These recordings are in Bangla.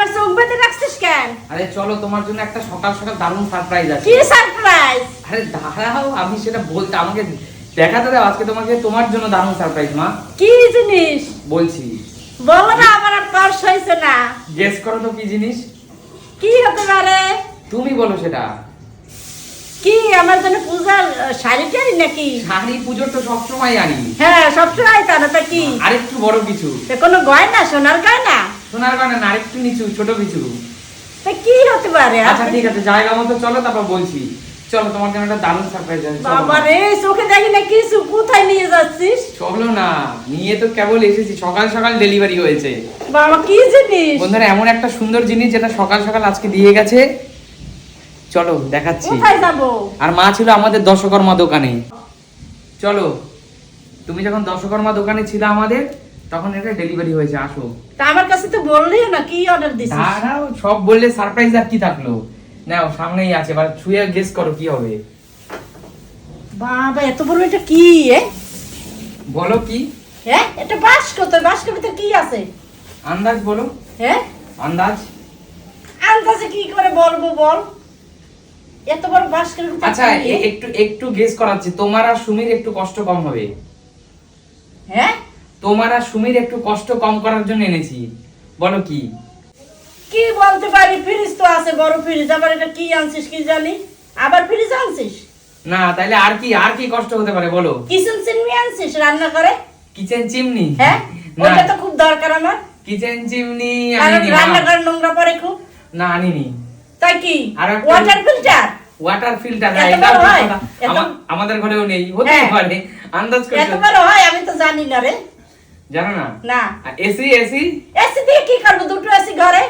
আমার চোখ বেঁধে রাখছিস কেন? আরে চলো তোমার জন্য একটা সকাল সকাল দারুণ সারপ্রাইজ আছে। কি সারপ্রাইজ আরে দাঁড়াও আমি সেটা বলতে আমাকে দেখাতে দাও আজকে তোমাকে তোমার জন্য দারুণ সারপ্রাইজ মা। কি জিনিস? বলছি। বলো না আমার আর তর্স হয়েছে না। গেস করো তো কি জিনিস? কি হতে পারে? তুমি বলো সেটা। কি আমার জন্য পূজার শাড়ি টাড়ি নাকি? শাড়ি পুজোর তো সবসময় আনি। হ্যাঁ সবসময় তা না তা কি? আরেকটু বড় কিছু। কোনো গয়না সোনার গয়না? সোনার বানা না আরেকটু নিচু ছোট কিছু তা কি হতে পারে? আচ্ছা ঠিক আছে জায়গা মতো চলো তারপর বলছি। চলো তোমার জন্য একটা দারুণ সারপ্রাইজ আছে বাবা রে চোখে দেখি না কিছু কোথায় নিয়ে যাচ্ছিস? চলো না নিয়ে তো কেবল এসেছি সকাল সকাল ডেলিভারি হয়েছে। বাবা কি জিনিস? বন্ধুরা এমন একটা সুন্দর জিনিস যেটা সকাল সকাল আজকে দিয়ে গেছে। চলো দেখাচ্ছি। কোথায় যাব? আর মা ছিল আমাদের দশকর্মা দোকানে। চলো তুমি যখন দশকর্মা দোকানে ছিল আমাদের তখন এটা ডেলিভারি হয়েছে আসো। তা আমার কাছে তো বললেই না কি অর্ডার দিছিস? দাঁড়াও সব বললে সারপ্রাইজ আর কি থাকল? নাও সামনেই আছে এবার ছুঁয়ে গেস করো কি হবে। বাবা এত বড় এটা কি এ? বলো কি? হ্যাঁ এটা বাস্ক তো বাস্কের ভিতরে কি আছে? আন্দাজ বলো। হ্যাঁ আন্দাজ? আন্দাজে কি করে বলব বল? এত বড় বাস্কের ভিতরে আচ্ছা একটু একটু গেস করাচ্ছি তোমার আর সুমির একটু কষ্ট কম হবে। হ্যাঁ তোমার আর সুমির একটু কষ্ট কম করার জন্য এনেছি। বলো কি? কি বলতে পারি? ফ্রিজ তো আছে বড় ফ্রিজ আবার এটা কি আনছিস কি জানি? আবার ফ্রিজ আনছিস? না তাহলে আর কি আর কি কষ্ট হতে পারে বলো। কিচেন চিমনি আনছিস রান্না করে? কিচেন চিমনি হ্যাঁ? ওটা তো খুব দরকার আমার। কিচেন চিমনি আনিনি রান্না। করে নোংরা পড়ে খুব। না আনিনি। তাই কি? আর ওয়াটার ফিল্টার ওয়াটার ফিল্টার এত? এত- আমাদের ঘরেও নেই হতে হ্যাঁ। পারে। আন্দাজ এত করছ? বড় হয়? আমি তো জানি না রে। জানো না? না। এসি এসি এসি দিয়ে কি করব? দুটো এসি ঘরে।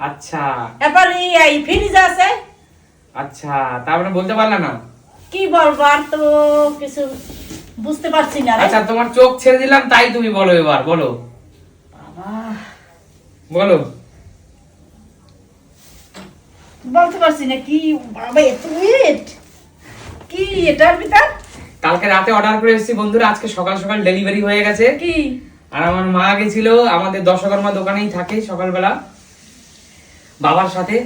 আচ্ছা। এরপর এই- ফ্রিজ আছে। আচ্ছা তারপরে বলতে পারলে না? কি বলব আর তো কিছু বুঝতে পারছি না আচ্ছা তোমার চোখ ছেড়ে দিলাম তাই তুমি বলো এবার বলো। বাবা, বলো। বলতে পারছি না কি বাবা এত ওয়েট কি এটার ভিতর? কালকে রাতে অর্ডার করে এসেছি বন্ধুরা আজকে সকাল সকাল ডেলিভারি হয়ে গেছে। কি? আর আমার মা গেছিল আমাদের দশকর্মা দোকানেই থাকে সকালবেলা বাবার সাথে।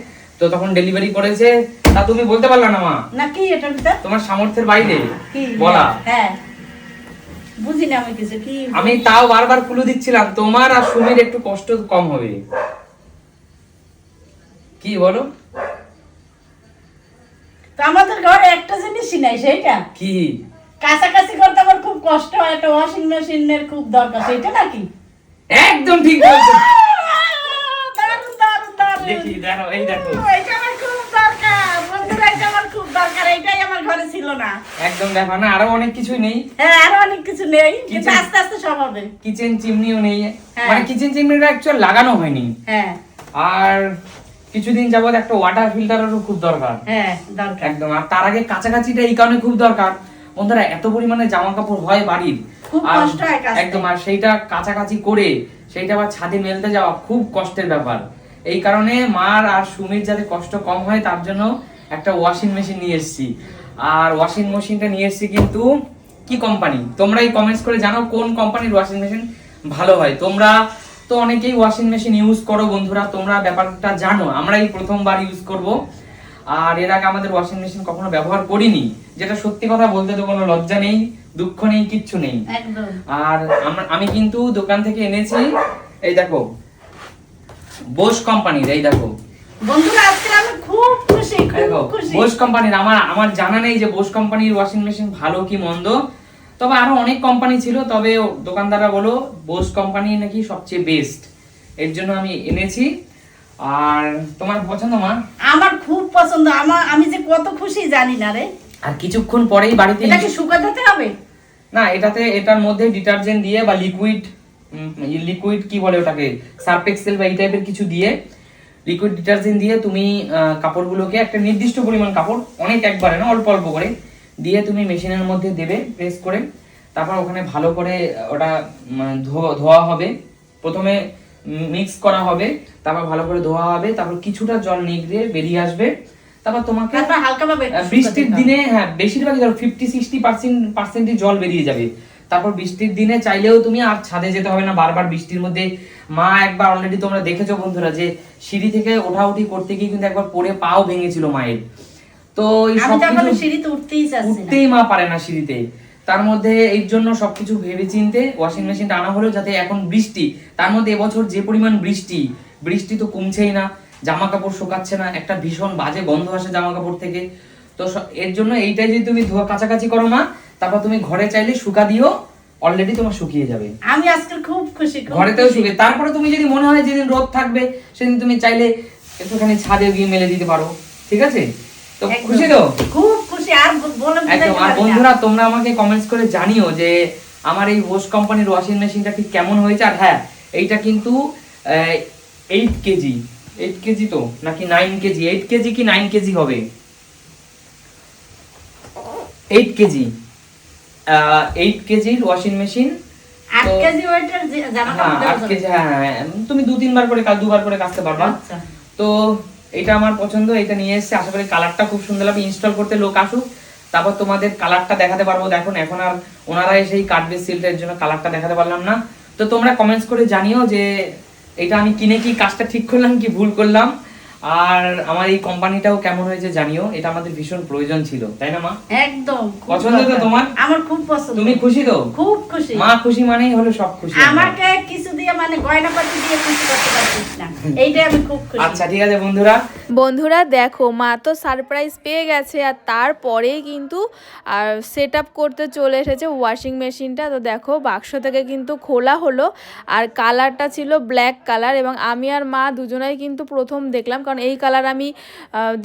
তো তখন ডেলিভারি করেছে। তা তুমি বলতে পারলে না মা? না কি ভিতর তোমার সামর্থ্যের বাইরে কি? বলা। হ্যাঁ। বুঝি না আমি কিছু কি আমি তাও বারবার কুলু দিচ্ছিলাম তোমার আর সুমির একটু কষ্ট কম হবে। কি বলো? তো আমাদের ঘরে একটা জিনিসই নাই সেইটা? কি? কাছাকাছি করতে আমার খুব কষ্ট হয় একটা ওয়াশিং মেশিনের খুব দরকার সেইটা নাকি? একদম ঠিক বলছো। দারুণ, দারুণ, দারুণ। দেখি দেখো এই দেখো। এইটা আমার খুব দরকার। বন্ধুরা এটা আমার খুব দরকার এইটাই আমার ঘরে ছিল না। একদম দেখো না আরও অনেক কিছুই নেই। হ্যাঁ আরও অনেক কিছু নেই কিন্তু আস্তে আস্তে সব হবে। কিচেন চিমনিও নেই। হ্যাঁ। মানে কিচেন চিমনিটা অ্যাকচুয়াল লাগানো হয়নি। হ্যাঁ। আর কিছুদিন যাবত একটা ওয়াটার ফিল্টারেরও খুব দরকার। হ্যাঁ দরকার। একদম আর তার আগে কাছাকাছিটা এই কারণে খুব দরকার বন্ধুরা এত পরিমাণে জামা কাপড় হয় বাড়ির। আর। একদম আর সেইটা কাছাকাছি করে সেইটা আবার ছাদে মেলতে যাওয়া খুব কষ্টের ব্যাপার। এই কারণে মার আর সুমির যাতে কষ্ট কম হয় তার জন্য একটা ওয়াশিং মেশিন নিয়ে এসেছি। আর ওয়াশিং মেশিনটা নিয়ে এসেছি কিন্তু কি কোম্পানি তোমরা এই কমেন্টস করে জানো কোন কোম্পানির ওয়াশিং মেশিন ভালো হয়। তোমরা তো অনেকেই ওয়াশিং মেশিন ইউজ করো বন্ধুরা তোমরা ব্যাপারটা জানো। আমরা এই প্রথমবার ইউজ করব। আর এর আগে আমাদের ওয়াশিং মেশিন কখনো ব্যবহার করিনি। যেটা সত্যি কথা বলতে তো কোনো লজ্জা নেই দুঃখ নেই কিচ্ছু নেই। আর আমি কিন্তু দোকান থেকে এনেছি এই দেখো বোস কোম্পানির এই দেখো। বন্ধুরা আজকে আমি খুব খুশি খুব খুশি। বোস কোম্পানির আমার আমার জানা নেই যে বোস কোম্পানির ওয়াশিং মেশিন ভালো কি মন্দ। তবে আরও অনেক কোম্পানি ছিল তবে দোকানদাররা বলো বোস কোম্পানি নাকি সবচেয়ে বেস্ট এর জন্য আমি এনেছি। আর তোমার পছন্দ মা? আমার খুব পছন্দ। আমার আমি যে কত খুশি জানি না রে। আর কিছুক্ষণ পরেই বাড়িতে এটা কি শুকা হবে? না এটাতে এটার মধ্যে ডিটারজেন্ট দিয়ে বা লিকুইড লিকুইড কি বলে ওটাকে? সার্ফ এক্সেল বা এই টাইপের কিছু দিয়ে লিকুইড ডিটারজেন্ট দিয়ে তুমি কাপড়গুলোকে একটা নির্দিষ্ট পরিমাণ কাপড় অনেক একবারে না অল্প অল্প করে দিয়ে তুমি মেশিনের মধ্যে দেবে প্রেস করে। তারপর ওখানে ভালো করে ওটা ধোয়া হবে। প্রথমে মিক্স করা হবে তারপর ভালো করে ধোয়া হবে তারপর কিছুটা জল নিগড়ে বেরিয়ে আসবে। তারপর তোমাকে হালকা ভাবে বৃষ্টির দিনে হ্যাঁ বেশিরভাগই ধরো ফিফটি সিক্সটি পার্সেন্ট পার্সেন্টই জল বেরিয়ে যাবে। তারপর বৃষ্টির দিনে চাইলেও তুমি আর ছাদে যেতে হবে না বারবার বৃষ্টির মধ্যে। মা একবার অলরেডি তোমরা দেখেছ বন্ধুরা যে সিঁড়ি থেকে ওঠাউঠি করতে গিয়ে কিন্তু একবার পড়ে পাও ভেঙেছিল মায়ের। তো এই আমি তো সিঁড়িতে উঠতেই উঠতেই মা পারে না সিঁড়িতে। তার মধ্যে এর জন্য সবকিছু ভেবে চিনতে ওয়াশিং মেশিনটা আনা হলো যাতে এখন বৃষ্টি তার মধ্যে এবছর যে পরিমাণ বৃষ্টি বৃষ্টি তো কমছেই না জামা কাপড় শুকাচ্ছে না একটা ভীষণ বাজে গন্ধ আসে জামা কাপড় থেকে। তো এর জন্য এইটাই যদি তুমি ধোয়া কাছাকাছি করো মা তারপর তুমি ঘরে চাইলে শুকা দিও অলরেডি তোমার শুকিয়ে যাবে। আমি আজকে খুব খুশি ঘরেতেও। শুকিয়ে তারপরে তুমি যদি মনে হয় যেদিন রোদ থাকবে সেদিন তুমি চাইলে একটুখানি ছাদে গিয়ে মেলে দিতে পারো ঠিক আছে? তো খুশি তো? খুব আর একদম আর বন্ধুরা তোমরা আমাকে কমেন্টস করে জানিও যে আমার এই বোস কোম্পানির ওয়াশিং মেশিনটা ঠিক কেমন হয়েছে আর হ্যাঁ এইটা কিন্তু এইট কেজি এইট কেজি তো নাকি নাইন কেজি এইট কেজি কি নাইন কেজি হবে এইট কেজি এইট কেজির ওয়াশিং মেশিন হ্যাঁ। কেজি হ্যাঁ হ্যাঁ। তুমি দু তিনবার করে কাজ দুবার করে কাচতে পারবা আচ্ছা। তো এটা আমার পছন্দ, এটা নিয়ে এসেছে। আশা করি কালারটা খুব সুন্দর লাগবে। ইনস্টল করতে লোক আসুক, তারপর তোমাদের কালারটা দেখাতে পারব। দেখুন, এখন আর ওনারা এসে এই কাটবে সিলটার জন্য কালারটা দেখাতে পারলাম না। তো তোমরা কমেন্টস করে জানিও যে এটা আমি কিনে কি কাজটা ঠিক করলাম কি ভুল করলাম। আর আমার এই কোম্পানিটাও কেমন হয়েছে জানিও এটা আমাদের ভীষণ প্রয়োজন ছিল তাই না মা? একদম পছন্দ তো তোমার? আমার খুব পছন্দ। তুমি খুশি তো? খুব খুশি। মা খুশি মানেই হলো সব খুশি আমাকে কিছু দিয়ে মানে গয়না পাতি দিয়ে খুশি করতে পারছিস না। এইটাই আমি খুব খুশি। আচ্ছা ঠিক আছে বন্ধুরা বন্ধুরা দেখো, মা তো সারপ্রাইজ পেয়ে গেছে আর তারপরেই কিন্তু আর সেট আপ করতে চলে এসেছে ওয়াশিং মেশিনটা তো দেখো বাক্স থেকে কিন্তু খোলা হলো আর কালারটা ছিল ব্ল্যাক কালার এবং আমি আর মা দুজনাই কিন্তু প্রথম দেখলাম, কারণ এই কালার আমি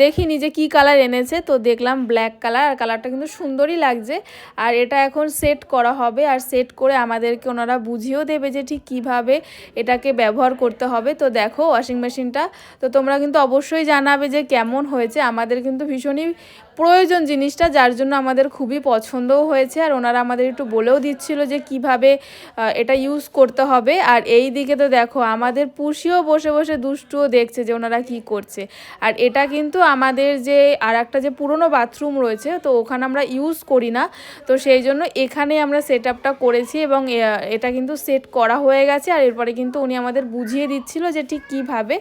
দেখিনি যে কি কালার এনেছে। তো দেখলাম ব্ল্যাক কালার আর কালারটা কিন্তু সুন্দরই লাগছে। আর এটা এখন সেট করা হবে আর সেট করে আমাদেরকে ওনারা বুঝিয়েও দেবে যে ঠিক কীভাবে এটাকে ব্যবহার করতে হবে। তো দেখো ওয়াশিং মেশিনটা তো তোমরা কিন্তু অবশ্যই জানাবে যে কেমন হয়েছে। আমাদের কিন্তু ভীষণই প্রয়োজন জিনিসটা, যার জন্য আমাদের খুবই পছন্দও হয়েছে। আর ওনারা আমাদের একটু বলেও দিচ্ছিল যে কীভাবে এটা ইউজ করতে হবে। আর এই দিকে তো দেখো, আমাদের পুষিও বসে বসে দুষ্টুও দেখছে যে ওনারা কি করছে। আর এটা কিন্তু আমাদের যে আর একটা যে পুরনো বাথরুম রয়েছে, তো ওখানে আমরা ইউজ করি না। তো সেই জন্য এখানে আমরা সেট আপটা করেছি এবং এটা কিন্তু সেট করা হয়ে গেছে। আর এরপরে কিন্তু উনি আমাদের বুঝিয়ে দিচ্ছিল যে ঠিক কীভাবে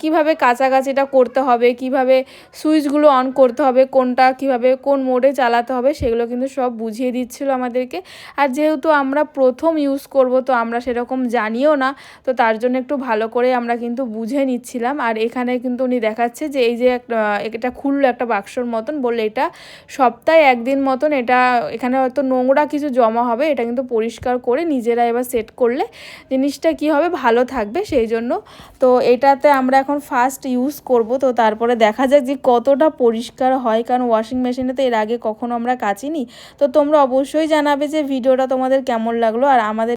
কীভাবে কাছাকাছিটা করতে হবে, কীভাবে সুইচগুলো অন করতে হবে, কোনটা কীভাবে কোন মোডে চালাতে হবে সেগুলো কিন্তু সব বুঝিয়ে দিচ্ছিল আমাদেরকে। আর যেহেতু আমরা প্রথম ইউজ করব তো আমরা সেরকম জানিও না, তো তার জন্য একটু ভালো করে আমরা কিন্তু বুঝে নিচ্ছিলাম। আর এখানে কিন্তু উনি দেখাচ্ছে যে এই যে একটা এটা খুললো একটা বাক্সর মতন, বললে এটা সপ্তাহে একদিন মতন এটা এখানে হয়তো নোংরা কিছু জমা হবে, এটা কিন্তু পরিষ্কার করে নিজেরা এবার সেট করলে জিনিসটা কি হবে, ভালো থাকবে সেই জন্য। তো এটাতে আমরা এখন ফার্স্ট ইউজ করব। তো তারপরে দেখা যাক যে কতটা পরিষ্কার হয়। কারণ ওয়াশিং মেশিনে তো এর আগে কখনো আমরা কাচিনি। তো তোমরা অবশ্যই জানাবে যে ভিডিওটা তোমাদের কেমন লাগল। আর আমাদের